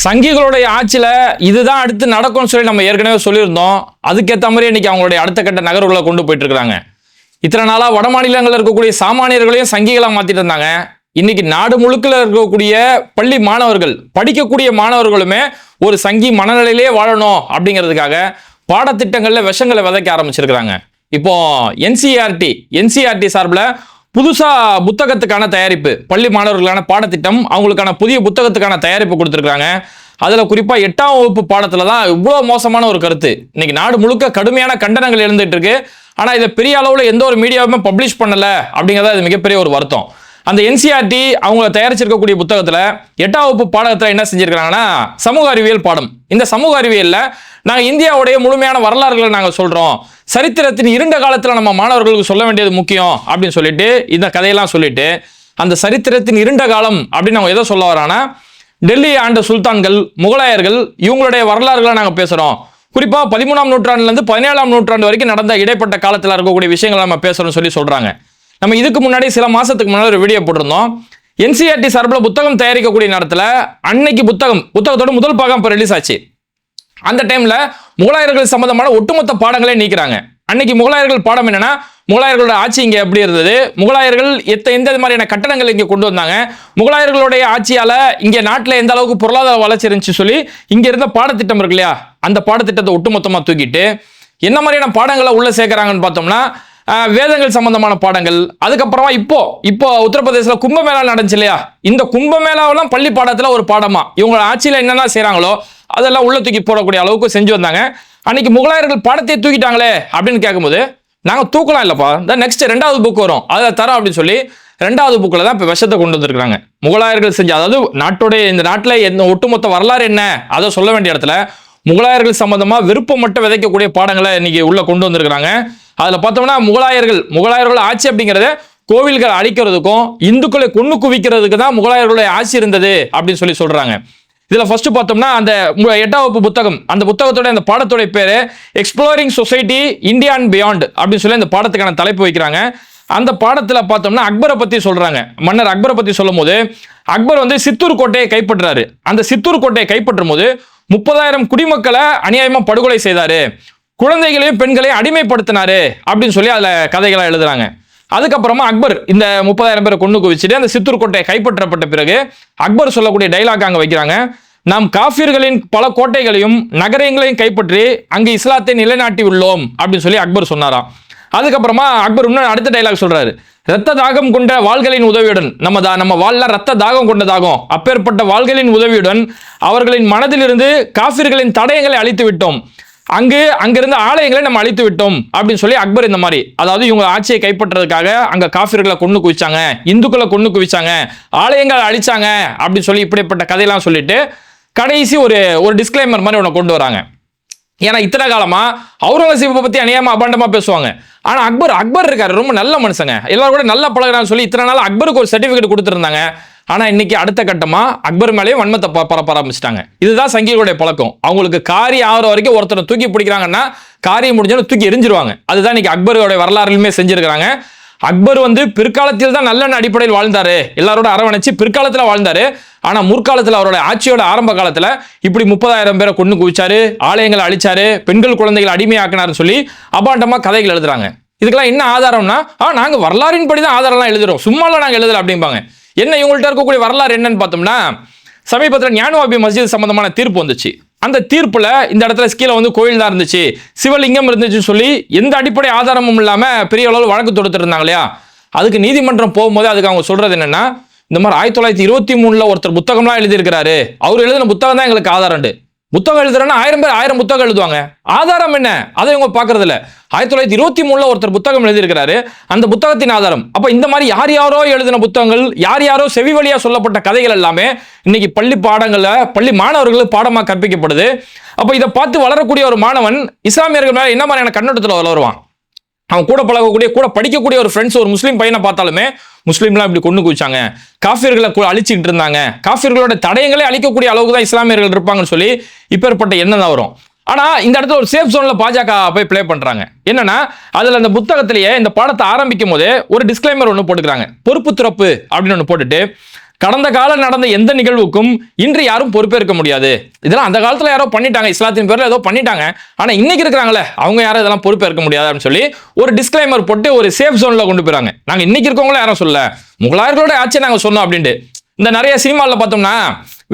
சங்கிகளுடைய ஆட்சியில் இதுதான் அடுத்து நடக்கும்னு சொல்லி நம்ம ஏற்கனவே சொல்லியிருந்தோம். அதுக்கேற்ற மாதிரி இன்னைக்கு அவங்களுடைய அடுத்த கட்ட நகர்வுகளை கொண்டு போயிட்டு இருக்கிறாங்க இத்தனை நாளாக வட மாநிலங்களில் இருக்கக்கூடிய சாமானியர்களையும் சங்கிகளாக மாத்திட்டு இருந்தாங்க. இன்னைக்கு நாடு முழுக்கில் இருக்கக்கூடிய பள்ளி மாணவர்கள் படிக்கக்கூடிய மாணவர்களுமே ஒரு சங்கி மனநிலையிலே வாழணும் அப்படிங்கிறதுக்காக பாடத்திட்டங்களில் விஷங்களை விதைக்க ஆரம்பிச்சிருக்கிறாங்க. இப்போ என்சிஆர்டி என்சிஆர்டி சார்பில் புதுசா புத்தகத்துக்கான தயாரிப்பு. பள்ளி மாணவர்களுக்கான பாடத்திட்டம் அவங்களுக்கான புதிய புத்தகத்துக்கான தயாரிப்பு கொடுத்துருக்காங்க அதில் குறிப்பாக எட்டாம் வகுப்பு பாடத்தில் தான் இவ்வளோ மோசமான ஒரு கருத்து. இன்னைக்கு நாடு முழுக்க கடுமையான கண்டனங்கள் எழுந்துட்டு இருக்கு. ஆனால் இதை பெரிய அளவில் எந்த ஒரு மீடியாவுமே பப்ளிஷ் பண்ணலை அப்படிங்கிறத இது மிகப்பெரிய ஒரு வருத்தம். அந்த என்சிஆர்டி அவங்க தயாரிச்சிருக்கக்கூடிய புத்தகத்தில் எட்டாம் வகுப்பு பாடத்துல என்ன செஞ்சிருக்காங்கன்னா சமூக அறிவியல் பாடம். இந்த சமூக அறிவியலில் நாங்கள் இந்தியாவுடைய முழுமையான வரலாறுகளை நாங்கள் சொல்கிறோம் சரித்திரத்தின் இருண்ட காலத்தில் நம்ம மாணவர்களுக்கு சொல்ல வேண்டியது முக்கியம் அப்படின்னு சொல்லிட்டு இந்த கதையெல்லாம் சொல்லிட்டு அந்த சரித்திரத்தின் இருண்ட காலம் அப்படின்னு அவங்க எதை சொல்ல வரானா டெல்லி ஆண்ட சுல்தான்கள் முகலாயர்கள் இவங்களுடைய வரலாறுகளை நாங்கள் பேசுகிறோம் குறிப்பாக பதிமூணாம் நூற்றாண்டுலேருந்து பதினேழாம் நூற்றாண்டு வரைக்கும் நடந்த இடைப்பட்ட காலத்தில் இருக்கக்கூடிய விஷயங்களை நம்ம பேசுகிறோம்னு சொல்லி சொல்கிறாங்க நம்ம இதுக்கு முன்னாடி சில மாசத்துக்கு முன்னாடி ஒரு வீடியோ போட்டிருந்தோம். என்சிஆர்டி சார்பில் புத்தகம் தயாரிக்கக்கூடிய நேரத்தில் அன்னைக்கு புத்தகம் புத்தகத்தோட முதல் பாகம் இப்போ ரிலீஸ் ஆச்சு. அந்த டைம்ல முகலாயர்கள் சம்பந்தமான ஒட்டுமொத்த பாடங்களே நீக்கிறாங்க. அன்னைக்கு முகலாயர்கள் பாடம் என்னன்னா முகலாயர்களோட ஆட்சி இங்கே எப்படி இருந்தது? முகலாயர்கள் எத்த எந்த மாதிரியான கட்டணங்கள் இங்கே கொண்டு வந்தாங்க? முகலாயர்களுடைய ஆட்சியால இங்கே நாட்டில் எந்த அளவுக்கு பொருளாதார வளர்ச்சி இருந்துச்சு சொல்லி இங்க இருந்த பாடத்திட்டம் இருக்கு இல்லையா? அந்த பாடத்திட்டத்தை ஒட்டுமொத்தமாக தூக்கிட்டு என்ன மாதிரியான பாடங்களை உள்ள சேர்க்குறாங்கன்னு பார்த்தோம்னா வேதங்கள் சம்பந்தமான பாடங்கள். அதுக்கப்புறமா இப்போ இப்போ உத்தரப்பிரதேசத்தில் கும்பமேளா நடந்துச்சு இல்லையா? இந்த கும்பமேளாவெல்லாம் பள்ளி பாடத்தில் ஒரு பாடமா? இவங்க ஆட்சியில் என்னென்ன செய்கிறாங்களோ அதெல்லாம் உள்ள தூக்கி போடக்கூடிய அளவுக்கு செஞ்சு வந்தாங்க. அன்னைக்கு முகலாயர்கள் பாடத்தை தூக்கிட்டாங்களே அப்படின்னு கேட்கும்போது நாங்கள் தூக்கலாம் இல்லைப்பா. இந்த நெக்ஸ்ட் ரெண்டாவது புக் வரும். அதை தரோம் அப்படின்னு சொல்லி ரெண்டாவது புக்கில் தான் இப்போ விஷத்தை கொண்டு வந்திருக்கிறாங்க. முகலாயர்கள் செஞ்ச அதாவது நாட்டுடைய இந்த நாட்டில் எந்த ஒட்டுமொத்த வரலாறு என்ன? அதை சொல்ல வேண்டிய இடத்துல முகலாயர்கள் சம்பந்தமாக விருப்பம் மட்டும் விதைக்கக்கூடிய பாடங்களை இன்னைக்கு உள்ளே கொண்டு வந்திருக்கிறாங்க. அதில் பார்த்தோம்னா முகலாயர்கள் முகலாயர்கள் ஆட்சி அப்படிங்கிறத கோவில்களை அழிக்கிறதுக்கும் இந்துக்களை கொண்டு குவிக்கிறதுக்கு தான் முகலாயர்களுடைய ஆட்சி இருந்தது அப்படின்னு சொல்லி சொல்றாங்க. இதில் ஃபர்ஸ்ட் பார்த்தோம்னா அந்த மு- எட்டாம் வகுப்பு புத்தகம் அந்த புத்தகத்தோட அந்த பாடத்தோட பேர் exploring society India and beyond அப்படின்னு சொல்லி அந்த பாடத்துக்கான தலைப்பு வைக்கிறாங்க. அந்த பாடத்தில் பார்த்தோம்னா அக்பரை பற்றி சொல்கிறாங்க மன்னர் அக்பரை பற்றி சொல்லும் போது அக்பர் வந்து சித்தூர் கோட்டையை கைப்பற்றுறாரு அந்த சித்தூர் கோட்டையை கைப்பற்றும் போது முப்பதாயிரம் குடிமக்களை அநியாயமாக படுகொலை செய்தார். குழந்தைகளையும் பெண்களையும் அடிமைப்படுத்தினாரு அப்படின்னு சொல்லி அதில் கதைகளாக எழுதுறாங்க. அதுக்கப்புறமா அக்பர் இந்த முப்பதாயிரம் பேரை கொண்டு குவிச்சுட்டு அந்த சித்தூர் கோட்டையை கைப்பற்றப்பட்ட பிறகு அக்பர் சொல்லக்கூடிய டைலாக் அங்கே வைக்கிறாங்க. நாம் காஃபியர்களின் பல கோட்டைகளையும் நகரங்களையும் கைப்பற்றி அங்கு இஸ்லாத்தை நிலைநாட்டி உள்ளோம் அப்படின்னு சொல்லி அக்பர் சொன்னாராம். அதுக்கப்புறமா அக்பர் இன்னும் அடுத்த டைலாக் சொல்றாரு. ரத்த தாகம் கொண்ட வாள்களின் உதவியுடன் நம்ம தா நம்ம வாள்ல ரத்த தாகம் கொண்ட தாகம் அப்பேற்பட்ட வாள்களின் உதவியுடன் அவர்களின் மனதிலிருந்து காஃபிர்களின் தடயங்களை அழித்து விட்டோம். அங்கு அங்கிருந்த ஆலயங்களை நம்ம அழித்து விட்டோம் அப்படின்னு சொல்லி அக்பர் இந்த மாதிரி. அதாவது இவங்க ஆட்சியை கைப்பற்றதுக்காக அங்க காஃபிர்களை கொண்டு குவிச்சாங்க இந்துக்களை கொண்டு குவிச்சாங்க ஆலயங்களை அழிச்சாங்க அப்படின்னு சொல்லி இப்படிப்பட்ட கதையெல்லாம் சொல்லிட்டு கடைசி ஒரு ஒரு டிஸ்கிளைமர் மாதிரி ஒன்று கொண்டு வராங்க. ஏன்னா இத்தனை காலமா அவுரங்கசீப்பை பத்தி அநியாயமா அபாண்டமா பேசுவாங்க. ஆனா அக்பர் அக்பர் இருக்காரு ரொம்ப நல்ல மனுஷங்க. எல்லாரும் கூட நல்ல பழகிறான்னு சொல்லி இத்தனை நாள் அக்பருக்கு ஒரு சர்டிபிகேட் கொடுத்துருந்தாங்க. ஆனால் இன்னைக்கு அடுத்த கட்டமாக அக்பர் மேலேயும் வன்மத்தை ப- பரப்ப ஆரம்பிச்சிட்டாங்க. இதுதான் சங்கிகளுடைய பழக்கம். அவங்களுக்கு காரி ஆகிற வரைக்கும் ஒருத்தரை தூக்கி பிடிக்கிறாங்கன்னா காரியம் முடிஞ்சோன்னு தூக்கி எரிஞ்சிருவாங்க. அதுதான் இன்னைக்கு அக்பருடைய வரலாறுலையுமே செஞ்சிருக்கிறாங்க. அக்பர் வந்து பிற்காலத்தில் தான் நல்லெண்ண அடிப்படையில் வாழ்ந்தாரு. எல்லாரோட அரவணைச்சு பிற்காலத்தில் வாழ்ந்தாரு. ஆனால் முற்காலத்தில் அவரோட ஆட்சியோட ஆரம்ப காலத்தில் இப்படி முப்பதாயிரம் பேரை கொண்டு குவிச்சாரு ஆலயங்களை அழிச்சாரு பெண்கள் குழந்தைகளை அடிமையாக்கினார்னு சொல்லி அபாண்டமாக கதைகள் எழுதுறாங்க. இதுக்கெல்லாம் என்ன ஆதாரம்னா ஆ நாங்கள் வரலாறின் படி தான் ஆதாரம்லாம் எழுதுறோம். சும்மாலாம் நாங்கள் எழுதுறோம் அப்படிம்பாங்க. என்ன இவங்கள்ட்ட இருக்கக்கூடிய வரலாறு என்னன்னு பார்த்தோம்னா சமீபத்தில் ஞானவாபி மஸ்ஜித் சம்பந்தமான தீர்ப்பு வந்துச்சு. அந்த தீர்ப்பில் இந்த இடத்துல கீழே வந்து கோயில் தான் இருந்துச்சு. சிவலிங்கம் இருந்துச்சுன்னு சொல்லி எந்த அடிப்படை ஆதாரமும் இல்லாமல் பெரிய அளவில் வழக்கு தொடுத்துட்டு இருந்தாங்க இல்லையா? அதுக்கு நீதிமன்றம் போகும்போது அதுக்கு அவங்க சொல்றது என்னன்னா இந்த மாதிரி ஆயிரத்தி தொள்ளாயிரத்தி இருபத்தி மூணுல ஒருத்தர் புத்தகம்லாம் எழுதியிருக்கிறாரு. அவர் எழுதின புத்தகம் தான் எங்களுக்கு ஆதாரண்டு புத்தகம் எழுதுறேன்னா ஆயிரம் பேர் ஆயிரம் புத்தகம் எழுதுவாங்க. ஆதாரம் என்ன? அதை இவங்க பார்க்கறது இல்லை ஆயிரத்தி தொள்ளாயிரத்தி இருபத்தி மூணுல ஒருத்தர் புத்தகம் எழுதியிருக்கிறாரு. அந்த புத்தகத்தின் ஆதாரம். அப்ப இந்த மாதிரி யார் யாரோ எழுதின புத்தகங்கள் யார் யாரோ செவி வழியா சொல்லப்பட்ட கதைகள் எல்லாமே இன்னைக்கு பள்ளி பாடங்கள்ல பள்ளி மாணவர்களுக்கு பாடமாக கற்பிக்கப்படுது. அப்ப இதை பார்த்து வளரக்கூடிய ஒரு மாணவன் இஸ்லாமியர்கள் மேல என்ன மாதிரியான கண்ணோட்டத்தில் வளருவான்? அவன் கூட பழகக்கூடிய கூட படிக்கக்கூடிய ஒரு ஃப்ரெண்ட்ஸ் ஒரு முஸ்லீம் பையனை பார்த்தாலுமே முஸ்லீம்லாம் இப்படி கொண்டு குவிச்சாங்க. காஃபியர்களை அழிச்சுக்கிட்டு இருந்தாங்க. காஃபியர்களோட தடயங்களே அழிக்கக்கூடிய அளவுக்கு தான் இஸ்லாமியர்கள் இருப்பாங்கன்னு சொல்லி இப்பேற்பட்ட எண்ணம் தான் வரும். ஆனால் இந்த இடத்துல ஒரு சேஃப் ஜோனில் பாஜக போய் ப்ளே பண்ணுறாங்க என்னன்னா அதில் அந்த புத்தகத்திலேயே இந்த பாடத்தை ஆரம்பிக்கும் போதே ஒரு டிஸ்க்ளைமர் ஒன்று போட்டுக்கிறாங்க. பொறுப்பு துறப்பு அப்படின்னு ஒன்று போட்டுட்டு கடந்த காலம் நடந்த எந்த நிகழ்வுக்கும் இன்று யாரும் பொறுப்பேற்க முடியாது. இதெல்லாம் அந்த காலத்தில் யாரோ பண்ணிட்டாங்க இஸ்லாத்தின் பேரில் ஏதோ பண்ணிட்டாங்க. ஆனால் இன்னைக்கு இருக்கிறாங்களே அவங்க யாரும் இதெல்லாம் பொறுப்பேற்க முடியாது அப்படின்னு சொல்லி ஒரு டிஸ்க்ளைமர் போட்டு ஒரு சேஃப் ஜோனில் கொண்டு போயிறாங்க. நாங்கள் இன்னைக்கு இருக்கவங்களும் யாரும் சொல்ல முகலாயர்களோட ஆட்சியை நாங்கள் சொன்னோம் அப்படின்ட்டு. இந்த நிறைய சினிமாவில் பார்த்தோம்னா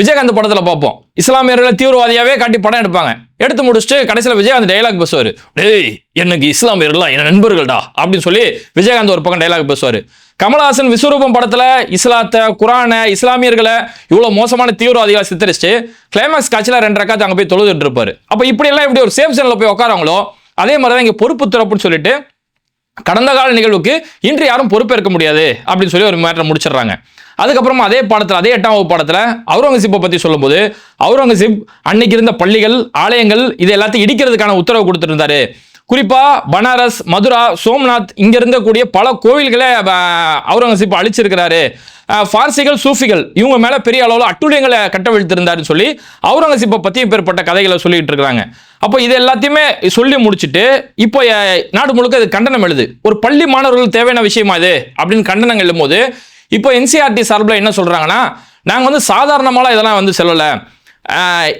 விஜயகாந்த் படத்தில் பார்ப்போம். இஸ்லாமியர்களை தீவிரவாதியாகவே காட்டி படம் எடுப்பாங்க. எடுத்து முடிச்சுட்டு கடைசியில் விஜயகாந்த் டைலாக் பேசுவார். டேய் எனக்கு இஸ்லாமியர்கள்லாம் என் நண்பர்கள்டா அப்படின்னு சொல்லி விஜயகாந்த் ஒரு பக்கம் டைலாக் பேசுவார். கமலஹாசன் விஸ்வரூபம் படத்துல இஸ்லாத்தை குரானை இஸ்லாமியர்களை இவ்வளவு மோசமான தீவிரவாதிகளை சித்தரிச்சு கிளைமேக்ஸ் காட்சியில் ரெண்டு ரக்காத்து அங்கே போய் தொழுதுட்டு இருப்பாரு. அப்போ இப்படி எல்லாம் இப்படி ஒரு சேஃப் சேனில் போய் உட்காராங்களோ அதே மாதிரி தான் இங்கே பொறுப்பு திறப்புன்னு சொல்லிட்டு கடந்த கால நிகழ்வுக்கு இன்று யாரும் பொறுப்பேற்க முடியாது அப்படின்னு சொல்லி ஒரு மேட்டரை முடிச்சிடுறாங்க. அதுக்கப்புறமா அதே பாடத்தில் அதே எட்டாம் வகுப்பு பாடத்தில் அவுரங்கசீப்பை பற்றி சொல்லும்போது அவுரங்கசீப் அன்னைக்கு இருந்த பள்ளிகள் ஆலயங்கள் இது எல்லாத்தையும் இடிக்கிறதுக்கான உத்தரவு கொடுத்துருந்தாரு குறிப்பா பனாரஸ் மதுரா சோம்நாத் இங்க இருந்தக்கூடிய பல கோவில்களை அவுரங்கசீப் அழிச்சிருக்கிறாரு. ஃபார்சிகள் சூஃபிகள் இவங்க மேல பெரிய அளவில் அட்டுழியங்களை கட்டவிழ்த்திருந்தாருன்னு சொல்லி அவுரங்கசீப்பை பற்றி பேர்பட்ட கதைகளை சொல்லிட்டு இருக்கிறாங்க அப்போ இது எல்லாத்தையுமே சொல்லி முடிச்சுட்டு இப்போ நாடு முழுக்க இது கண்டனம் எழுது. ஒரு பள்ளி மாணவர்களுக்கு தேவையான விஷயமா இது? அப்படின்னு கண்டனம் எழும்போது இப்போ என்சிஆர்டி சார்பில் என்ன சொல்கிறாங்கன்னா நாங்கள் வந்து சாதாரணமாலாம் இதெல்லாம் வந்து செல்லலை.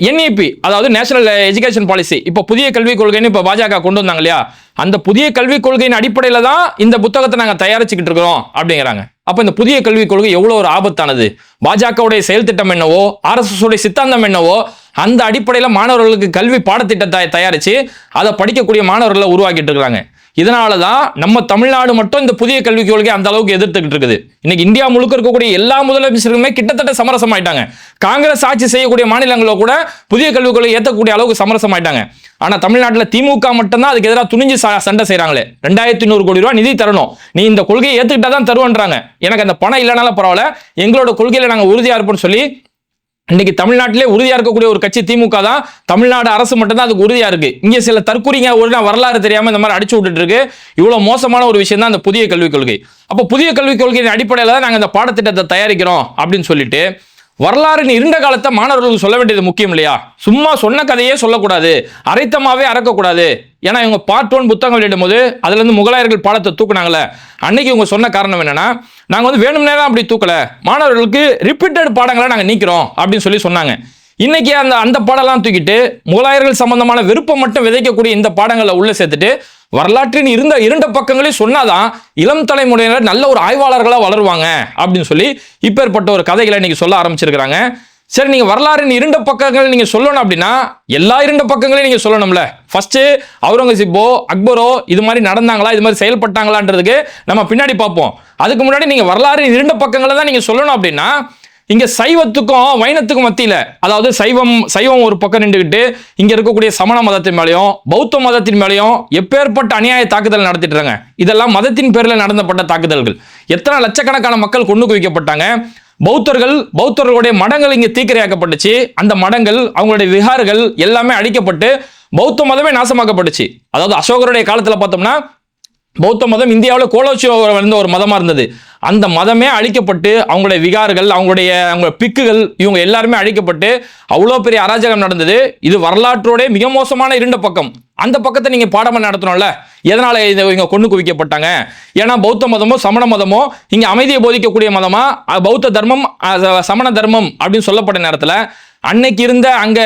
என்இபி அதாவது நேஷனல் எஜுகேஷன் பாலிசி இப்போ புதிய கல்விக் கொள்கைன்னு இப்போ பாஜக கொண்டு வந்தாங்க இல்லையா? அந்த புதிய கல்விக் கொள்கையின் அடிப்படையில் தான் இந்த புத்தகத்தை நாங்கள் தயாரிச்சுக்கிட்டு இருக்கிறோம் அப்படிங்கிறாங்க. அப்போ இந்த புதிய கல்விக் கொள்கை எவ்வளோ ஒரு ஆபத்தானது? பாஜகவுடைய செயல் திட்டம் என்னவோ ஆர்எஸ்எஸ் உடைய சித்தாந்தம் என்னவோ அந்த அடிப்படையில் மாணவர்களுக்கு கல்வி பாடத்திட்டத்தை தயாரித்து அதை படிக்கக்கூடிய மாணவர்களை உருவாக்கிட்டு இருக்கிறாங்க. இதனால தான் நம்ம தமிழ்நாடு மட்டும் இந்த புதிய கல்விக் கொள்கை அந்த அளவுக்கு எதிர்த்துக்கிட்டு இருக்குது. இன்னைக்கு இந்தியா முழுக்க இருக்கக்கூடிய எல்லா முதலமைச்சருமே கிட்டத்தட்ட சமரசம் ஆயிட்டாங்க காங்கிரஸ் ஆட்சி செய்யக்கூடிய மாநிலங்களில் கூட புதிய கல்விக் கொள்கை ஏற்றக்கூடிய அளவுக்கு சமரசம் ஆயிட்டாங்க ஆனால் தமிழ்நாட்டில் திமுக மட்டும்தான் அதுக்கு எதிராக துணிஞ்சு ச- சண்டை செய்கிறாங்களே ரெண்டாயிரத்தி நூறு கோடி ரூபா நிதி தரணும். நீ இந்த கொள்கையை ஏற்றுக்கிட்டா தான் தருவன்றாங்க. எனக்கு அந்த பணம் இல்லைனாலும் பரவாயில்ல. எங்களோட கொள்கையில் நாங்கள் உறுதியாக இருப்போம்னு சொல்லி இன்னைக்கு தமிழ்நாட்டிலே உறுதியா இருக்கக்கூடிய ஒரு கட்சி திமுக தான் தமிழ்நாடு அரசு மட்டும் தான் அதுக்கு உறுதியா இருக்கு. இங்க சில தற்கூறிங்க ஒரு நாள் வரலாறு தெரியாம இந்த மாதிரி அடிச்சு விட்டுட்டு இருக்கு. இவ்வளவு மோசமான ஒரு விஷயம் தான் அந்த புதிய கல்விக் கொள்கை. அப்போ புதிய கல்விக் கொள்கையின் அடிப்படையில் தான் நாங்க இந்த பாடத்திட்டத்தை தயாரிக்கிறோம் அப்படின்னு சொல்லிட்டு வரலாறின் இருண்ட காலத்தை மாணவர்களுக்கு சொல்ல வேண்டியது முக்கியம் இல்லையா? சும்மா சொன்ன கதையே சொல்லக்கூடாது. அரைத்தமாவே அறக்கக்கூடாது ஏன்னா இவங்க பார்ட் ஒன் புத்தகம் வெளியிடும் போது அதுல இருந்து முகலாயர்கள் பாடத்தை தூக்குனாங்களே அன்னைக்கு இவங்க சொன்ன காரணம் என்னன்னா நாங்க வந்து வேணும்னே தான் அப்படி தூக்கல. மாணவர்களுக்கு ரிப்பீட்டட் பாடங்களை நாங்க நீக்கிறோம் அப்படின்னு சொல்லி சொன்னாங்க. இன்னைக்கு அந்த அந்த பாடம்லாம் தூக்கிட்டு முகலாயர்கள் சம்பந்தமான விருப்பம் மட்டும் விதைக்கக்கூடிய இந்த பாடங்களை உள்ள சேர்த்துட்டு வரலாற்றின் இருந்த இரண்டு பக்கங்களையும் சொன்னாதான் இளம் தலைமுறையினர் நல்ல ஒரு ஆய்வாளர்களாக வளருவாங்க அப்படின்னு சொல்லி இப்பேற்பட்ட ஒரு கதைகளை இன்னைக்கு சொல்ல ஆரம்பிச்சிருக்கிறாங்க. சரி நீங்க வரலாறின் இரண்டு பக்கங்களை நீங்க சொல்லணும் அப்படின்னா எல்லா இரண்டு பக்கங்களையும் நீங்க சொல்லணும்ல. ஃபர்ஸ்ட் அவுரங்கசீப்போ அக்பரோ இது மாதிரி நடந்தாங்களா இது மாதிரி செயல்பட்டாங்களான்றதுக்கு நம்ம பின்னாடி பார்ப்போம். அதுக்கு முன்னாடி நீங்க வரலாறின் இரண்டு பக்கங்களை தான் நீங்க சொல்லணும் அப்படின்னா இங்க சைவத்துக்கும் வைணத்துக்கும் மத்தியில அதாவது சைவம் சைவம் ஒரு பக்கம் நின்றுக்கிட்டு இங்க இருக்கக்கூடிய சமண மதத்தின் மேலையும் பௌத்த மதத்தின் மேலையும் எப்பேற்பட்ட அநியாய தாக்குதல் நடத்திட்டு இருக்காங்க இதெல்லாம் மதத்தின் பேரில் நடந்தப்பட்ட தாக்குதல்கள். எத்தனை லட்சக்கணக்கான மக்கள் கொண்டு குவிக்கப்பட்டாங்க பௌத்தர்கள் பௌத்தர்களுடைய மடங்கள் இங்கே தீக்கிரையாக்கப்பட்டுச்சு. அந்த மடங்கள் அவங்களுடைய விகார்கள் எல்லாமே அழிக்கப்பட்டு பௌத்த மதமே நாசமாக்கப்பட்டுச்சு. அதாவது அசோகருடைய காலத்தில் பார்த்தோம்னா பௌத்த மதம் இந்தியாவில் கோலோச்சி இருந்த ஒரு மதமாக இருந்தது. அந்த மதமே அழிக்கப்பட்டு அவங்களுடைய விகார்கள் அவங்களுடைய அவங்க பிக்குகள் இவங்க எல்லாருமே அழிக்கப்பட்டு அவ்வளோ பெரிய அராஜகம் நடந்தது. இது வரலாற்றோட மிக மோசமான இருண்ட பக்கம். அந்த பக்கத்தை நீங்கள் பாடமாக நடத்தணும்ல? எதனால் இதை இவங்க கொண்டு குவிக்கப்பட்டாங்க? ஏன்னா பௌத்த மதமோ சமண மதமோ இங்கே அமைதியை போதிக்கக்கூடிய மதமாக பௌத்த தர்மம் சமண தர்மம் அப்படின்னு சொல்லப்பட்ட நேரத்தில் அன்னைக்கு இருந்த அங்க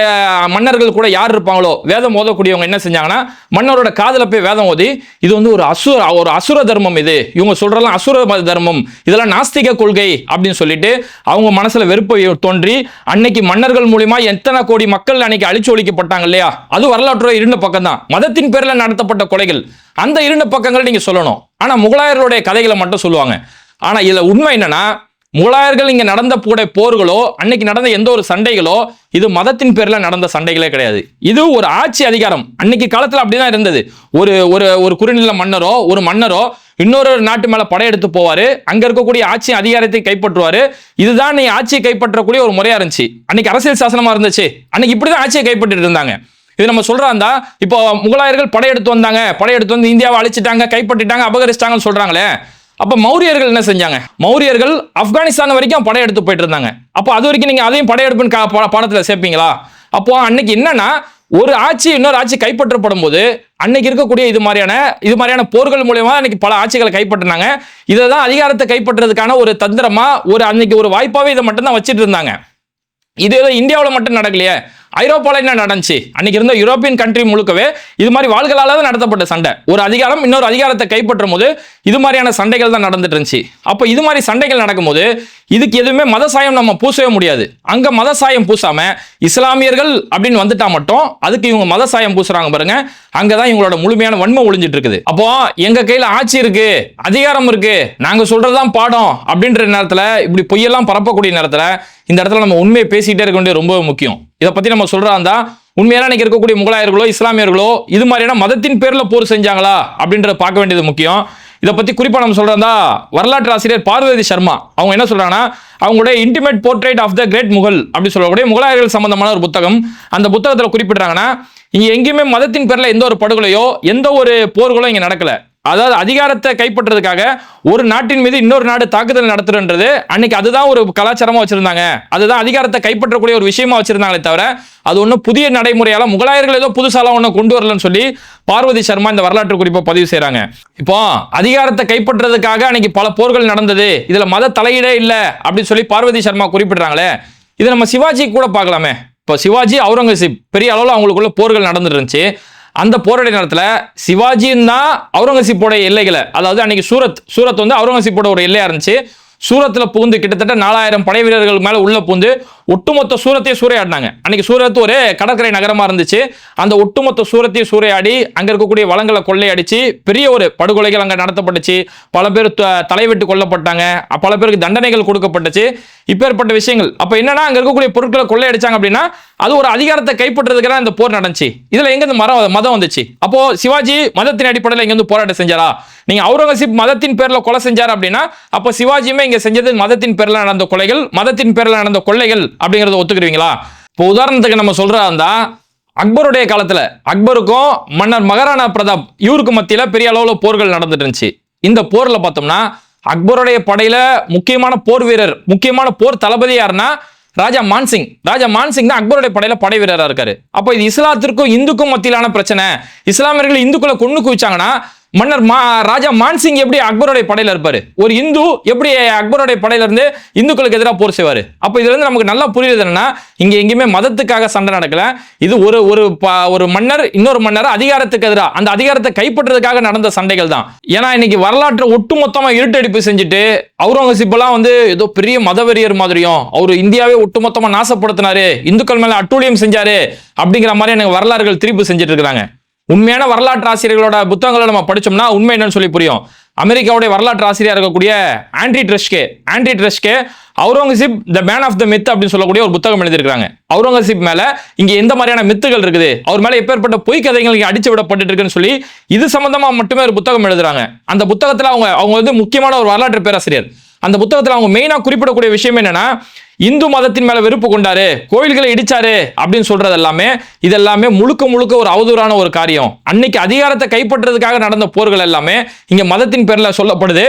மன்னர்கள் கூட யார் இருப்பாங்களோ வேதம் ஓதக்கூடியவங்க என்ன செஞ்சாங்கன்னா மன்னரோட காதில் போய் வேதம் ஓதி இது வந்து ஒரு அசுர ஒரு அசுர தர்மம் இது. இவங்க சொல்றதெல்லாம் அசுர மத தர்மம். இதெல்லாம் நாஸ்திக கொள்கை அப்படின்னு சொல்லிட்டு அவங்க மனசுல வெறுப்பை தோன்றி அன்னைக்கு மன்னர்கள் மூலியமா எத்தனை கோடி மக்கள் அன்னைக்கு அழிச்சு ஒழிக்கப்பட்டாங்க இல்லையா? அது வரலாற்றோட இருண்ட பக்கம் தான் மதத்தின் பேரில் நடத்தப்பட்ட கொலைகள். அந்த இருண்ட பக்கங்கள் நீங்க சொல்லணும். ஆனா முகலாயர்களுடைய கதைகளை மட்டும் சொல்லுவாங்க. ஆனா இதுல உண்மை என்னன்னா முகலாயர்கள் இங்கே நடந்த கூட போர்களோ அன்னைக்கு நடந்த எந்த ஒரு சண்டைகளோ இது மதத்தின் பேரில் நடந்த சண்டைகளே கிடையாது. இது ஒரு ஆட்சி அதிகாரம். அன்னைக்கு காலத்துல அப்படிதான் இருந்தது. ஒரு ஒரு ஒரு குறுநில மன்னரோ ஒரு மன்னரோ இன்னொரு நாட்டு மேலே படையெடுத்து போவார். அங்கே இருக்கக்கூடிய ஆட்சி அதிகாரத்தை கைப்பற்றுவார். இதுதான் நீ ஆட்சியை கைப்பற்றக்கூடிய ஒரு முறையாக இருந்துச்சு. அன்னைக்கு அரசியல் சாசனமாக இருந்துச்சு. அன்னைக்கு இப்படிதான் ஆட்சியை கைப்பற்றிட்டு இருந்தாங்க. இது நம்ம சொல்றாந்தா இப்போ முகலாயர்கள் படையெடுத்து வந்தாங்க. படையெடுத்து வந்து இந்தியாவை அழிச்சிட்டாங்க கைப்பற்றிட்டாங்க அபகரிச்சிட்டாங்கன்னு சொல்றாங்களே. அப்ப மௌரியர்கள் என்ன செஞ்சாங்க? மௌரியர்கள் ஆப்கானிஸ்தான் வரைக்கும் படையெடுத்து போயிட்டு இருந்தாங்க அப்போ அது வரைக்கும் நீங்க அதையும் படையெடுப்புன்னு கா- பாடத்துல சேர்ப்பீங்களா? அப்போ அன்னைக்கு என்னன்னா ஒரு ஆட்சி இன்னொரு ஆட்சி கைப்பற்றப்படும் போது அன்னைக்கு இருக்கக்கூடிய இது மாதிரியான இது மாதிரியான போர்கள் மூலயமா அன்னைக்கு பல ஆட்சிகளை கைப்பற்றினாங்க. இதை தான் அதிகாரத்தை கைப்பற்றுறதுக்கான ஒரு தந்திரமா ஒரு அன்னைக்கு ஒரு வாய்ப்பாவே இதை மட்டும்தான் வச்சுட்டு இருந்தாங்க இது ஏதோ இந்தியாவில் மட்டும் நடக்கலையே. ஐரோப்பாவில் என்ன நடந்துச்சு? அன்னைக்கு இருந்த யூரோப்பியன் கண்ட்ரி முழுக்கவே இது மாதிரி வாழ்களால தான் நடத்தப்பட்ட சண்டை. ஒரு அதிகாரம் இன்னொரு அதிகாரத்தை கைப்பற்றும் போது இது மாதிரியான சண்டைகள் தான் நடந்துட்டு இருந்துச்சு. அப்போ இது மாதிரி சண்டைகள் நடக்கும்போது இதுக்கு எதுவுமே மத சாயம் நம்ம பூசவே முடியாது. அங்க மத சாயம் பூசாம இஸ்லாமியர்கள் அப்படின்னு வந்துட்டா மட்டும் அதுக்கு இவங்க மத சாயம் பூசுறாங்க பாருங்க. அங்கதான் இவங்களோட முழுமையான வன்மை ஒளிஞ்சிட்டு இருக்குது. அப்போ எங்க கையில ஆட்சி இருக்கு அதிகாரம் இருக்கு நாங்க சொல்றதுதான் பாடம் அப்படின்ற நேரத்துல இப்படி பொய்யெல்லாம் பரப்பக்கூடிய நேரத்துல இந்த இடத்துல நம்ம உண்மையை பேசிக்கிட்டே இருக்க வேண்டியது ரொம்ப முக்கியம். இதை பத்தி நம்ம சொல்றதா இருந்தா உண்மையான இன்னைக்கு இருக்கக்கூடிய முகலாயர்களோ இஸ்லாமியர்களோ இது மாதிரியான மதத்தின் பேர்ல போர் செஞ்சாங்களா அப்படின்றத பார்க்க வேண்டியது முக்கியம். இதை பத்தி குறிப்பா நம்ம சொல்றதா வரலாற்று ஆசிரியர் பார்வதி சர்மா அவங்க என்ன சொல்றாங்கன்னா அவங்களுடைய intimate portrait of the great Mughal அப்படி சொல்லக்கூடிய முகலாயர்கள் சம்பந்தமான ஒரு புத்தகம். அந்த புத்தகத்துல குறிப்பிடுறாங்கன்னா இங்க எங்கேயுமே மதத்தின் பேர்ல எந்த ஒரு படுகொலையோ எந்த ஒரு போர்களோ இங்க நடக்கல. அதாவது அதிகாரத்தை கைப்பற்றுறதுக்காக ஒரு நாட்டின் மீது இன்னொரு நாடு தாக்குதல் நடத்துறன்றது. அன்னைக்கு அதுதான் ஒரு கலாச்சாரமா வச்சிருந்தாங்க. அதுதான் அதிகாரத்தை கைப்பற்றக்கூடிய ஒரு விஷயமா வச்சிருந்தாங்களே தவிர அது ஒன்றும் புதிய நடைமுறையால முகலாயர்கள் ஏதோ புதுசாலாம் ஒன்றும் கொண்டு வரலன்னு சொல்லி பார்வதி சர்மா இந்த வரலாற்று குறிப்பை பதிவு செய்கிறாங்க இப்போ அதிகாரத்தை கைப்பற்றுறதுக்காக அன்னைக்கு பல போர்கள் நடந்தது. இதுல மத தலையீடே இல்லை அப்படின்னு சொல்லி பார்வதி சர்மா குறிப்பிடுறாங்களே. இதை நம்ம சிவாஜி கூட பார்க்கலாமே. இப்போ சிவாஜி அவுரங்கசீப் பெரிய அளவில் அவங்களுக்குள்ள போர்கள் நடந்துட்டு இருந்துச்சு. அந்த போராட்ட நேரத்தில் சிவாஜியும் தான் அவுரங்கசீப்போட எல்லைகளை அதாவது அன்னைக்கு சூரத் சூரத் வந்து அவுரங்கசீப்போட ஒரு எல்லையா இருந்துச்சு. சூரத்தில் புகுந்து கிட்டத்தட்ட நாலாயிரம் படை வீரர்கள் மேலே உள்ளே புகுந்து ஒட்டுமொத்த சூரத்தையும் சூறையாடினாங்க. அன்னைக்கு சூரத் ஒரு கடற்கரை நகரமாக இருந்துச்சு. அந்த ஒட்டுமொத்த சூரத்தையும் சூறையாடி அங்கே இருக்கக்கூடிய வளங்களை கொள்ளையடிச்சு பெரிய ஒரு படுகொலைகள் அங்கே நடத்தப்பட்டுச்சு. பல பேர் த- கொல்லப்பட்டாங்க. பல பேருக்கு தண்டனைகள் கொடுக்கப்பட்டுச்சு. இப்பேற்பட்ட விஷயங்கள். அப்போ என்னன்னா அங்கே இருக்கக்கூடிய பொருட்களை கொள்ளையடிச்சாங்க அப்படின்னா அது ஒரு அதிகாரத்தை கைப்பற்றுறதுக்கு தான் இந்த போர் நடந்துச்சு. இதில் எங்கேருந்து மரம் மதம் வந்துச்சு. அப்போ சிவாஜி மதத்தின் அடிப்படையில் இங்க வந்து போராட்டம் செஞ்சாரா? நீங்கள் அவுரங்கசீப் மதத்தின் பேரில் கொலை செஞ்சார் அப்படின்னா அப்போ சிவாஜியுமே இங்கே செஞ்சது மதத்தின் பேரில் நடந்த கொலைகள் மதத்தின் பேரில் நடந்த கொள்ளைகள் அப்படிங்கறத ஒத்துக்கிறீங்களா இப்போ உதாரணத்துக்கு நம்ம சொல்றதா அக்பருடைய காலத்துல அக்பருக்கும் மன்னர் மகாராணா பிரதாப் இவருக்கு மத்தியில பெரிய அளவுல போர்கள் நடந்துட்டு இருந்துச்சு. இந்த போர்ல பார்த்தோம்னா அக்பருடைய படையில முக்கியமான போர் வீரர் முக்கியமான போர் தளபதி யாருன்னா ராஜா மான்சிங். ராஜா மான்சிங் தான் அக்பருடைய படையில படை வீரரா இருக்காரு. அப்போ இது இஸ்லாத்திற்கும் இந்துக்கும் மத்தியிலான பிரச்சனை. இஸ்லாமியர்கள் இந்துக்களை கொண்டு குவிச்சாங்கன்னா மன்னர் மா ராஜா மான்சிங் எப்படி அக்பருடைய படையில இருப்பாரு? ஒரு இந்து எப்படி அக்பருடைய படையில இருந்து இந்துக்களுக்கு எதிராக போர் செய்வார்? அப்போ இதுல இருந்து நமக்கு நல்லா புரியுது என்னன்னா இங்க எங்கேயுமே மதத்துக்காக சண்டை நடக்கல. இது ஒரு ஒரு ப- ஒரு மன்னர் இன்னொரு மன்னர் அதிகாரத்துக்கு எதிராக அந்த அதிகாரத்தை கைப்பற்றுறதுக்காக நடந்த சண்டைகள் தான். ஏன்னா இன்னைக்கு வரலாற்றை ஒட்டுமொத்தமா இருட்டடிப்பு செஞ்சுட்டு அவுரங்கசீப்பெல்லாம் வந்து ஏதோ பெரிய மதவெறியர் மாதிரியும் அவர் இந்தியாவே ஒட்டுமொத்தமாக நாசப்படுத்தினாரு இந்துக்கள் மேல அட்டூழியம் செஞ்சாரு அப்படிங்கிற மாதிரி எனக்கு வரலாறுகள் திருப்பி செஞ்சுட்டு இருக்காங்க உண்மையான வரலாற்று ஆசிரியர்களோட புத்தகங்களை நம்ம படித்தோம்னா உண்மை என்னன்னு சொல்லி புரியும். அமெரிக்காவுடைய வரலாற்று ஆசிரியர் இருக்கக்கூடிய Audrey Truschke Audrey Truschke Aurangzeb the man of the myth அப்படின்னு சொல்லக்கூடிய ஒரு புத்தகம் எழுதியிருக்காங்க அவுரங்கசீப் மேல இங்க எந்த மாதிரியான மித்துகள் இருக்குது? அவர் மேல எப்பேற்பட்ட பொய் கதைகள் இங்க அடிச்சு விடப்பட்டு இருக்குன்னு சொல்லி இது சம்பந்தமா மட்டுமே ஒரு புத்தகம் எழுதுறாங்க. அந்த புத்தகத்துல அவங்க அவங்க வந்து முக்கியமான ஒரு வரலாற்று பேராசிரியர். அந்த புத்தகத்துல அவங்க மெயினா குறிப்பிடக்கூடிய விஷயம் என்னன்னா இந்து மதத்தின் மேல வெறுப்பு கொண்டாரு கோயில்களை இடிச்சாரு அப்படின்னு சொல்றது எல்லாமே இதெல்லாமே முழுக்க முழுக்க ஒரு அவதூறான ஒரு காரியம். அன்னைக்கு அதிகாரத்தை கைப்பற்றுறதுக்காக நடந்த போர்கள் எல்லாமே இங்க மதத்தின் பேர்ல சொல்லப்படுது.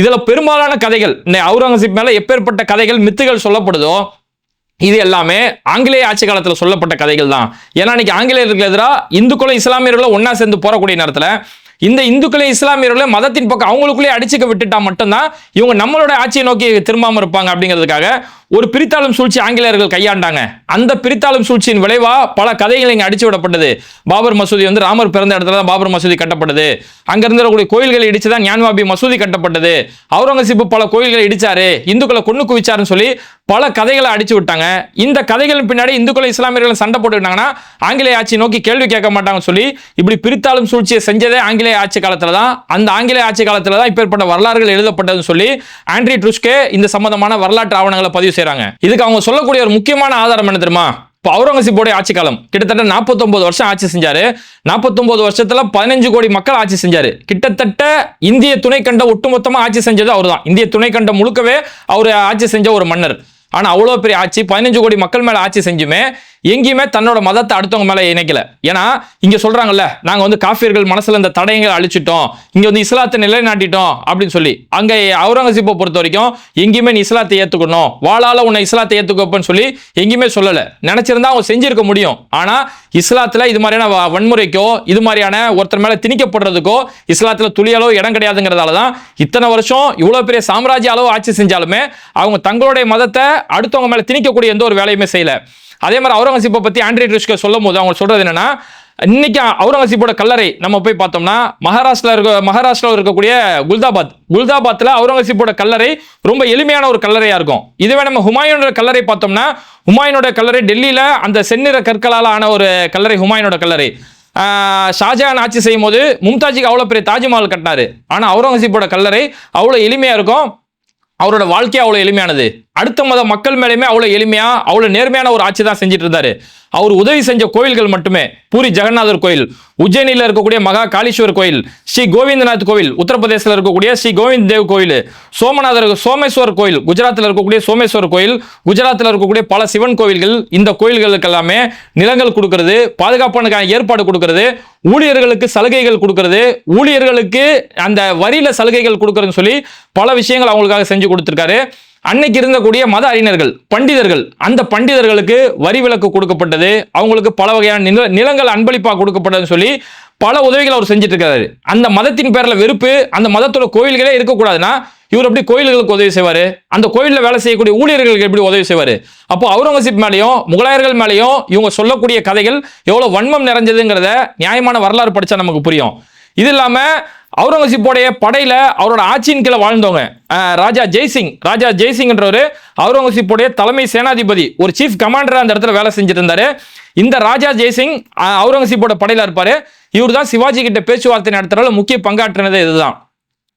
இதுல பெரும்பாலான கதைகள் இந்த அவுரங்கசீப் மேல எப்பேற்பட்ட கதைகள் மித்துகள் சொல்லப்படுதோ இது எல்லாமே ஆங்கிலேய ஆட்சி காலத்துல சொல்லப்பட்ட கதைகள் தான். ஏன்னா இன்னைக்கு ஆங்கிலேயர்களுக்கு எதிராக இந்துக்களும் இஸ்லாமியர்களும் ஒன்னா சேர்ந்து போறக்கூடிய நேரத்துல இந்த இந்துக்களையும் இஸ்லாமியர்களையும் மதத்தின் பக்கம் அவங்களுக்குள்ளே அடிச்சுக்க விட்டுட்டா மட்டும்தான் இவங்க நம்மளோட ஆட்சியை நோக்கி திரும்பாம இருப்பாங்க அப்படிங்கிறதுக்காக ஒரு பிரித்தாளும் சூழ்ச்சி ஆங்கிலேயர்கள் கையாண்டாங்க. அந்த பிரித்தாளும் சூழ்ச்சியின் விளைவா பல கதைகள் இங்கே அடிச்சு விடப்பட்டது பாபர் மசூதி வந்து ராமர் பிறந்த இடத்துல தான் பாபர் மசூதி கட்டப்பட்டது. அங்கிருந்து இருந்தக்கூடிய கோயில்களை இடிச்சு தான் ஞான்வாபி மசூதி கட்டப்பட்டது. அவுரங்கசீப் பல கோயில்களை இடிச்சாரு. இந்துக்களை கொண்டு குவிச்சாருன்னு சொல்லி பல கதைகளை அடிச்சு விட்டாங்க இந்த கதைகளின் பின்னாடி இந்துக்களை இஸ்லாமியர்கள் சண்டை போட்டுக்கிட்டாங்கன்னா ஆங்கிலேய ஆட்சி நோக்கி கேள்வி கேட்க மாட்டாங்கன்னு சொல்லி இப்படி பிரித்தாளும் சூழ்ச்சியை செஞ்சதே ஆங்கிலேய ஆட்சி காலத்துல தான். அந்த ஆங்கிலேய ஆட்சி காலத்துல தான் இப்பேற்பட்ட வரலாறுகள் எழுதப்பட்டதுன்னு சொல்லி ஆண்ட்ரி ட்ருஸ்கே இந்த சம்பந்தமான வரலாற்று ஆவணங்களை பதிவு செய்கிறாங்க இதுக்கு அவங்க சொல்லக்கூடிய ஒரு முக்கியமான ஆதாரம் என்ன தெரியுமா? இப்போ அவுரங்கசீப்போடைய ஆட்சி காலம். கிட்டத்தட்ட 49 வருஷம் ஆட்சி செஞ்சாரு. 49 வருஷத்துல பதினஞ்சு கோடி மக்கள் ஆட்சி செஞ்சாரு. கிட்டத்தட்ட இந்திய துணைக்கண்ட ஒட்டுமொத்தமா ஆட்சி செஞ்சது அவர் தான் இந்திய துணைக்கண்டம் முழுக்கவே அவர் ஆட்சி செஞ்ச ஒரு மன்னர். ஆனா அவ்வளோ பெரிய ஆட்சி பதினஞ்சு கோடி மக்கள் மேல ஆட்சி செஞ்சுமே எங்கேயுமே தன்னோட மதத்தை அடுத்தவங்க மேல இணைக்கல. ஏன்னா இங்க சொல்றாங்கல்ல நாங்க வந்து காஃபியர்கள் மனசுல இந்த தடயங்களை அழிச்சிட்டோம் இங்க வந்து இஸ்லாத்தை நிலைநாட்டிட்டோம் அப்படின்னு சொல்லி. அங்க அவுரங்கசீப்பை பொறுத்த வரைக்கும் எங்கேயுமே நீ இஸ்லாத்தை ஏத்துக்கணும் வாளால உன்னை இஸ்லாத்தை ஏத்துக்கோப்பன்னு சொல்லி எங்கேயுமே சொல்லல. நினைச்சிருந்தா அவங்க செஞ்சிருக்க முடியும். ஆனா இஸ்லாத்துல இது மாதிரியான வன்முறைக்கோ இது மாதிரியான ஒருத்தர் மேல திணிக்கப்படுறதுக்கோ இஸ்லாத்துல துளியளவு இடம் கிடையாதுங்கிறதால தான் இத்தனை வருஷம் இவ்வளவு பெரிய சாம்ராஜ்ய அளவு ஆட்சி செஞ்சாலுமே அவங்க தங்களுடைய மதத்தை அடுத்தவங்க மேல திணிக்கக்கூடிய எந்த ஒரு வேலையுமே செய்யல. அதே மாதிரி அவுரங்கசீப்பை பத்தி ஆண்ட்ரி ட்ரிஷ்கோ சொல்லும் போது அவங்க சொல்றது என்னன்னா இன்னைக்கு அவுரங்கசீப்போட கல்லறை நம்ம போய் பார்த்தோம்னா மகாராஷ்டிரா இருக்க மகாராஷ்டிராவில் இருக்கக்கூடிய குல்தாபாத். குல்தாபாத்ல அவுரங்கசீப்போட கல்லறை ரொம்ப எளிமையான ஒரு கல்லறையா இருக்கும். இதுவே நம்ம ஹுமாயூனோட கல்லறை பார்த்தோம்னா ஹுமாயூனோட கல்லறை டெல்லியில அந்த செந்நிற கற்களால் ஆன ஒரு கல்லறை ஹுமாயூனோட கல்லறை. ஷாஜஹான் ஆட்சி செய்யும் போது மும்தாஜுக்கு அவ்வளோ பெரிய தாஜ்மஹால் கட்டினாரு. ஆனால் அவுரங்கசீப்போட கல்லறை அவ்வளோ எளிமையா இருக்கும். அவரோட வாழ்க்கை அவ்வளோ எளிமையானது. அடுத்த மத மக்கள் மேலேயுமே அவ்வளோ எளிமையா அவ்வளோ நேர்மையான ஒரு ஆட்சி தான் செஞ்சுட்டு இருந்தாரு. அவர் உதவி செஞ்ச கோவில்கள் மட்டுமே. பூரி ஜெகநாதர் கோயில் உஜ்ஜயினியில் இருக்கக்கூடிய மகா காளீஸ்வர் கோயில் ஸ்ரீ கோவிந்தநாத் கோவில் உத்தரப்பிரதேசத்தில் இருக்கக்கூடிய ஸ்ரீ கோவிந்த் தேவ் கோயில் சோமநாதர் சோமேஸ்வர் கோயில் குஜராத்தில் இருக்கக்கூடிய சோமேஸ்வர் கோயில் குஜராத்தில் இருக்கக்கூடிய பல சிவன் கோவில்கள் இந்த கோயில்களுக்கு எல்லாமே நிலங்கள் கொடுக்கறது பாதுகாப்பானுக்கான ஏற்பாடு கொடுக்கறது ஊழியர்களுக்கு சலுகைகள் கொடுக்கறது ஊழியர்களுக்கு அந்த வரியில சலுகைகள் கொடுக்கறதுன்னு சொல்லி பல விஷயங்கள் அவங்களுக்காக செஞ்சு கொடுத்துருக்காரு. அன்னைக்கு இருந்தக்கூடிய மத அறிஞர்கள் பண்டிதர்கள் அந்த பண்டிதர்களுக்கு வரி விலக்கு கொடுக்கப்பட்டது அவங்களுக்கு பல வகையான நில நிலங்கள் அன்பளிப்பாக கொடுக்கப்பட்டதுன்னு சொல்லி பல உதவிகள் அவர் செஞ்சுட்டு இருக்காரு அந்த மதத்தின் பேரில் வெறுப்பு அந்த மதத்தோட கோயில்களே இருக்கக்கூடாதுன்னா இவர் எப்படி கோயில்களுக்கு உதவி செய்வார்? அந்த கோயிலில் வேலை செய்யக்கூடிய ஊழியர்களுக்கு எப்படி உதவி செய்வார்? அப்போ அவுரங்கசீப் மேலேயும் முகலாயர்கள் மேலேயும் இவங்க சொல்லக்கூடிய கதைகள் எவ்வளோ வன்மம் நிறைஞ்சதுங்கிறத நியாயமான வரலாறு படித்தா நமக்கு புரியும். இது இல்லாமல் அவுரங்கசீப்போடைய படையில் அவரோட ஆட்சியின் கீழே வாழ்ந்தவங்க ராஜா ஜெய்சிங் ராஜா ஜெய்சிங்ன்றவர் அவுரங்கசீப்போடைய தலைமை சேனாதிபதி ஒரு சீஃப் கமாண்டராக அந்த இடத்துல வேலை செஞ்சுட்டு இந்த ராஜா ஜெய்சிங் அவுரங்கசீப்போட படையில இருப்பார். இவர் தான் சிவாஜி கிட்ட பேச்சுவார்த்தை நடத்துறதுல முக்கிய பங்காற்றினது இதுதான்.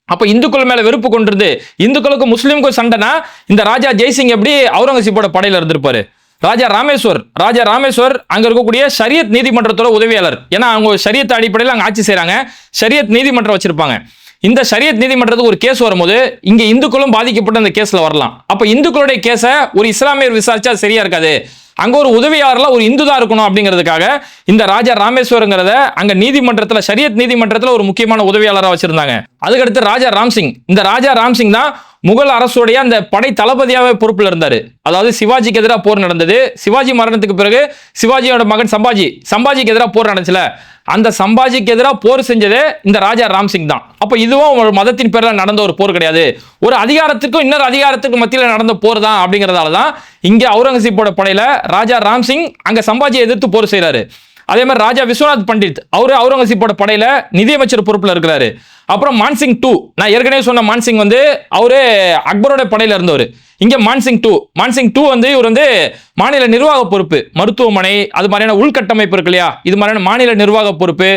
அப்போ இந்துக்கள் மேலே வெறுப்பு கொண்டிருந்து இந்துக்களுக்கும் முஸ்லீமுக்கும் சண்டைனா இந்த ராஜா ஜெய்சிங் எப்படி அவுரங்கசீப்போட படையில் இருந்திருப்பாரு? ராஜா ராமேஸ்வர் ராஜா ராமேஸ்வர் அங்க இருக்கக்கூடிய ஷரியத் நீதிமன்றத்தோட உதவியாளர். ஏன்னா அவங்க ஷரியத் அடிப்படையில் அங்க ஆட்சி செய்கிறாங்க ஷரியத் நீதிமன்றம் வச்சிருப்பாங்க. இந்த ஷரியத் நீதிமன்றத்துக்கு ஒரு கேஸ் வரும்போது இங்க இந்துக்களும் பாதிக்கப்பட்ட அந்த கேஸ்ல வரலாம். அப்ப இந்துக்களுடைய கேஸை ஒரு இஸ்லாமியர் விசாரிச்சா சரியா இருக்காது. அங்க ஒரு உதவியாளர்ல ஒரு இந்து தான் இருக்கணும் அப்படிங்கிறதுக்காக இந்த ராஜா ராமேஸ்வரங்கிறத அங்க நீதிமன்றத்துல ஷரியத் நீதிமன்றத்துல ஒரு முக்கியமான உதவியாளராக வச்சிருந்தாங்க. அதுக்கடுத்து ராஜா ராம்சிங். இந்த ராஜா ராம்சிங் தான் முகல் அரசுடைய அந்த படை தளபதியாகவே பொறுப்பில் இருந்தார். அதாவது சிவாஜிக்கு எதிராக போர் நடந்தது. சிவாஜி மரணத்துக்கு பிறகு சிவாஜியோட மகன் சம்பாஜி சம்பாஜிக்கு எதிராக போர் நடந்துச்சுல. அந்த சம்பாஜிக்கு எதிராக போர் செஞ்சதே இந்த ராஜா ராம்சிங் தான். அப்போ இதுவும் ஒரு மதத்தின் பேரில் நடந்த ஒரு போர் கிடையாது. ஒரு அதிகாரத்துக்கும் இன்னொரு அதிகாரத்துக்கும் மத்தியில் நடந்த போர் தான் அப்படிங்கிறதால தான் இங்கே அவுரங்கசீப்போட படையில் ராஜா ராம்சிங் அங்கே சம்பாஜியை எதிர்த்து போர் செய்கிறாரு அதே மாதிரி ராஜா விஸ்வநாத் பண்டித் அவரு அவுரங்கசீப்போட படையில நிதியமைச்சர் பொறுப்பில் இருக்கிறாரு. அப்புறம் மான்சிங் டூ நான் ஏற்கனவே சொன்ன மான்சிங் வந்து அவரு அக்பரோட படையில இருந்தவர். இங்க மான்சிங் டூ மான்சிங் டூ வந்து இவர் வந்து மாநில நிர்வாக பொறுப்பு. மருத்துவமனை அது மாதிரியான உள்கட்டமைப்பு இருக்கு இல்லையா? இது மாதிரியான மாநில நிர்வாக பொறுப்பு.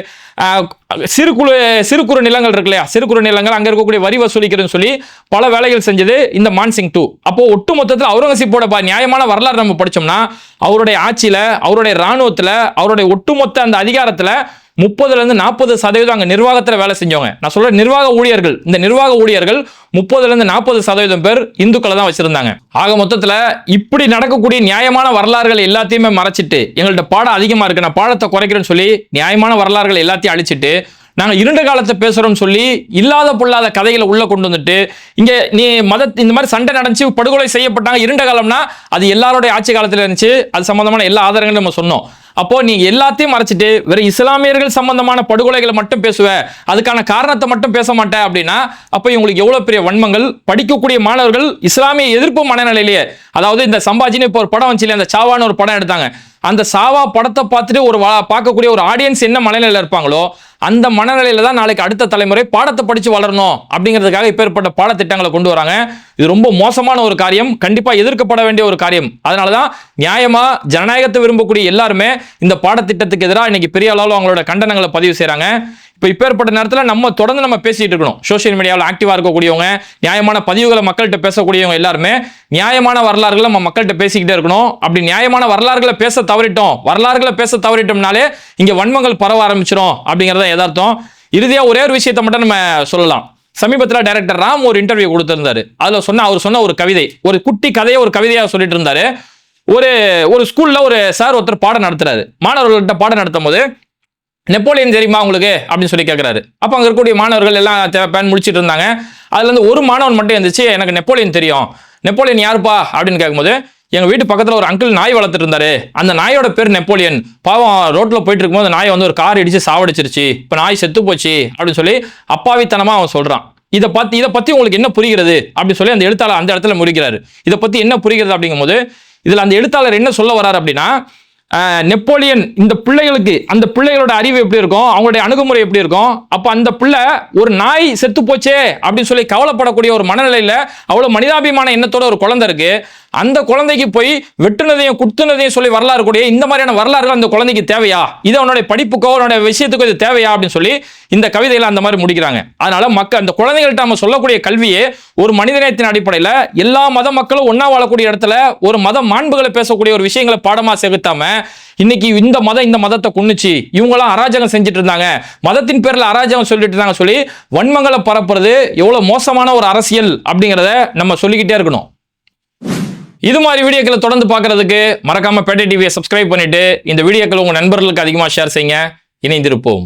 சிறு குறு சிறு குறு நிலங்கள் இருக்கு இல்லையா? சிறு குறு நிலங்கள் அங்க இருக்கக்கூடிய வரி வசூலிக்கிறதுன்னு சொல்லி பல வேலைகள் செஞ்சது இந்த மான்சிங் டூ அப்போ ஒட்டு மொத்தத்தில் அவுரங்கசீப்போட ப- நியாயமான வரலாறு நம்ம படிச்சோம்னா அவருடைய ஆட்சியில அவருடைய ராணுவத்துல அவருடைய ஒட்டுமொத்த அந்த அதிகாரத்துல முப்பதுலேருந்து நாற்பது சதவீதம் அங்கே நிர்வாகத்தில் வேலை செஞ்சவங்க. நான் சொல்கிற நிர்வாக ஊழியர்கள் இந்த நிர்வாக ஊழியர்கள் முப்பதுலேருந்து நாற்பது சதவீதம் பேர் இந்துக்களை தான் வச்சுருந்தாங்க. ஆக மொத்தத்தில் இப்படி நடக்கக்கூடிய நியாயமான வரலாறுகள் எல்லாத்தையுமே மறைச்சிட்டு எங்கள்கிட்ட பாடம் அதிகமாக இருக்குது நான் பாடத்தை குறைக்கிறேன்னு சொல்லி நியாயமான வரலாறுகள் எல்லாத்தையும் அழிச்சிட்டு நாங்கள் இருண்ட காலத்தை பேசுகிறோம்னு சொல்லி இல்லாத பொல்லாத கதைகளை உள்ளே கொண்டு வந்துட்டு இங்கே நீ மத இந்த மாதிரி சண்டை நடந்துச்சு படுகொலை செய்யப்பட்டாங்க இருண்ட காலம்னா அது எல்லாருடைய ஆட்சி காலத்தில் இருந்துச்சு அது சம்மந்தமான எல்லா ஆதாரங்களும் நம்ம சொன்னோம். அப்போ நீ எல்லாத்தையும் மறைச்சிட்டு வெறும் இஸ்லாமியர்கள் சம்பந்தமான படுகொலைகளை மட்டும் பேசுவ அதுக்கான காரணத்தை மட்டும் பேச மாட்டேன் அப்படின்னா அப்போ இவங்களுக்கு எவ்வளவு பெரிய வன்மங்கள்? படிக்கக்கூடிய மாணவர்கள் இஸ்லாமிய எதிர்ப்பு மனநிலையிலேயே அதாவது இந்த சம்பாஜின்னு இப்போ ஒரு படம் வந்துச்சு அந்த சாவான்னு ஒரு படம் எடுத்தாங்க. அந்த சாவா படத்தை பார்த்துட்டு ஒரு வா- பார்க்கக்கூடிய ஒரு ஆடியன்ஸ் என்ன மனநிலையில் இருப்பாங்களோ அந்த மனநிலையில தான் நாளைக்கு அடுத்த தலைமுறை பாடத்தை படித்து வளரணும் அப்படிங்கிறதுக்காக இப்பேற்பட்ட பாடத்திட்டங்களை கொண்டு வராங்க. இது ரொம்ப மோசமான ஒரு காரியம். கண்டிப்பாக எதிர்க்கப்பட வேண்டிய ஒரு காரியம். அதனால தான் நியாயமாக ஜனநாயகத்தை விரும்பக்கூடிய எல்லாருமே இந்த பாடத்திட்டத்துக்கு எதிராக இன்னைக்கு பெரிய அளவில் அவங்களோட கண்டனங்களை பதிவு செய்கிறாங்க இப்போ இப்பேற்பட்ட நேரத்தில் நம்ம தொடர்ந்து நம்ம பேசிட்டு இருக்கணும். சோஷியல் மீடியாவில் ஆக்டிவாக இருக்கக்கூடியவங்க நியாயமான பதிவுகளை மக்கள்கிட்ட பேசக்கூடியவங்க எல்லாருமே நியாயமான வரலாறுகளை நம்ம மக்கள்கிட்ட பேசிக்கிட்டே இருக்கணும். அப்படி நியாயமான வரலாறுகளை பேச தவறிட்டோம் வரலாறுகளை பேச தவறிட்டோம்னாலே இங்கே வன்மங்கள் பரவ ஆரம்பிச்சிடும் அப்படிங்கிறத எதார்த்தம் இறுதியாக ஒரே ஒரு விஷயத்தை மட்டும் நம்ம சொல்லலாம். சமீபத்தில் டைரக்டர் ராம் ஒரு இன்டர்வியூ கொடுத்திருந்தாரு. அதில் சொன்ன அவர் சொன்ன ஒரு கவிதை ஒரு குட்டி கதையை ஒரு கவிதையாக சொல்லிட்டு இருந்தாரு. ஒரு ஒரு ஸ்கூல்ல ஒரு சார் ஒருத்தர் பாடம் நடத்துறாரு. மாணவர்கள்ட்ட பாடம் நடத்தும் போது நெப்போலியன் தெரியுமா உங்களுக்கு? அப்படின்னு சொல்லி கேட்குறாரு அப்போ அங்கே இருக்கக்கூடிய மாணவர்கள் எல்லாம் பேன் முடிச்சுட்டு இருந்தாங்க. அதுலேருந்து ஒரு மாணவன் மட்டும் இருந்துச்சு எனக்கு நெப்போலியன் தெரியும். நெப்போலியன் யாருப்பா? அப்படின்னு கேட்கும்போது எங்கள் வீட்டு பக்கத்தில் ஒரு அங்கிள் நாய் வளர்த்துட்டு இருந்தாரு. அந்த நாயோட பேர் நெப்போலியன். பாவம் ரோட்டில் போயிட்டு இருக்கும்போது நாயை வந்து ஒரு கார் இடிச்சு சாவடிச்சிருச்சு. இப்போ நாய் செத்து போச்சு. அப்படின்னு சொல்லி அப்பாவித்தனமாக அவன் சொல்கிறான் இதை பற்றி இதை பற்றி உங்களுக்கு என்ன புரிகிறது? அப்படின்னு சொல்லி அந்த எழுத்தாளர் அந்த இடத்துல முடிக்கிறாரு இதை பற்றி என்ன புரிகிறது அப்படிங்கும்போது இதில் அந்த எழுத்தாளர் என்ன சொல்ல வராரு அப்படின்னா நெப்போலியன் இந்த பிள்ளைகளுக்கு அந்த பிள்ளைகளோட அறிவு எப்படி இருக்கும்? அவங்களுடைய அணுகுமுறை எப்படி இருக்கும்? அப்போ அந்த பிள்ளை ஒரு நாய் செத்து போச்சே அப்படின்னு சொல்லி கவலைப்படக்கூடிய ஒரு மனநிலையில் அவ்வளோ மனிதாபிமான எண்ணத்தோட ஒரு குழந்தை இருக்கு. அந்த குழந்தைக்கு போய் வெட்டுனதையும் குத்துனதையும் சொல்லி வரலாறு கூடிய இந்த மாதிரியான வரலாறுகள் அந்த குழந்தைக்கு தேவையா? இது அவனுடைய படிப்புக்கோ அவனுடைய விஷயத்துக்கோ இது தேவையா அப்படின்னு சொல்லி இந்த கவிதையில அந்த மாதிரி முடிக்கிறாங்க. அதனால மக்கள் அந்த குழந்தைகள்கிட்ட நம்ம சொல்லக்கூடிய கல்வியே ஒரு மனிதநேயத்தின் அடிப்படையில் எல்லா மத மக்களும் ஒன்னா வாழக்கூடிய இடத்துல ஒரு மத மாண்புகளை பேசக்கூடிய ஒரு விஷயங்களை பாடமா செலுத்தாம இன்னைக்கு இந்த மதம் இந்த மதத்தை கொண்டுச்சு இவங்கெல்லாம் அராஜகம் செஞ்சுட்டு இருந்தாங்க மதத்தின் பேரில் அராஜகம் சொல்லிட்டு இருந்தாங்க சொல்லி வன்மங்களை பரப்புறது எவ்வளவு மோசமான ஒரு அரசியல் அப்படிங்கிறத நம்ம சொல்லிக்கிட்டே இருக்கணும். இது மாதிரி வீடியோக்களை தொடர்ந்து பார்க்கறதுக்கு மறக்காம பேட்டை டிவியை சப்ஸ்கிரைப் பண்ணிட்டு இந்த வீடியோக்களை உங்க நண்பர்களுக்கு அதிகமாக ஷேர் செய்யுங்க. இணைந்திருப்போம்.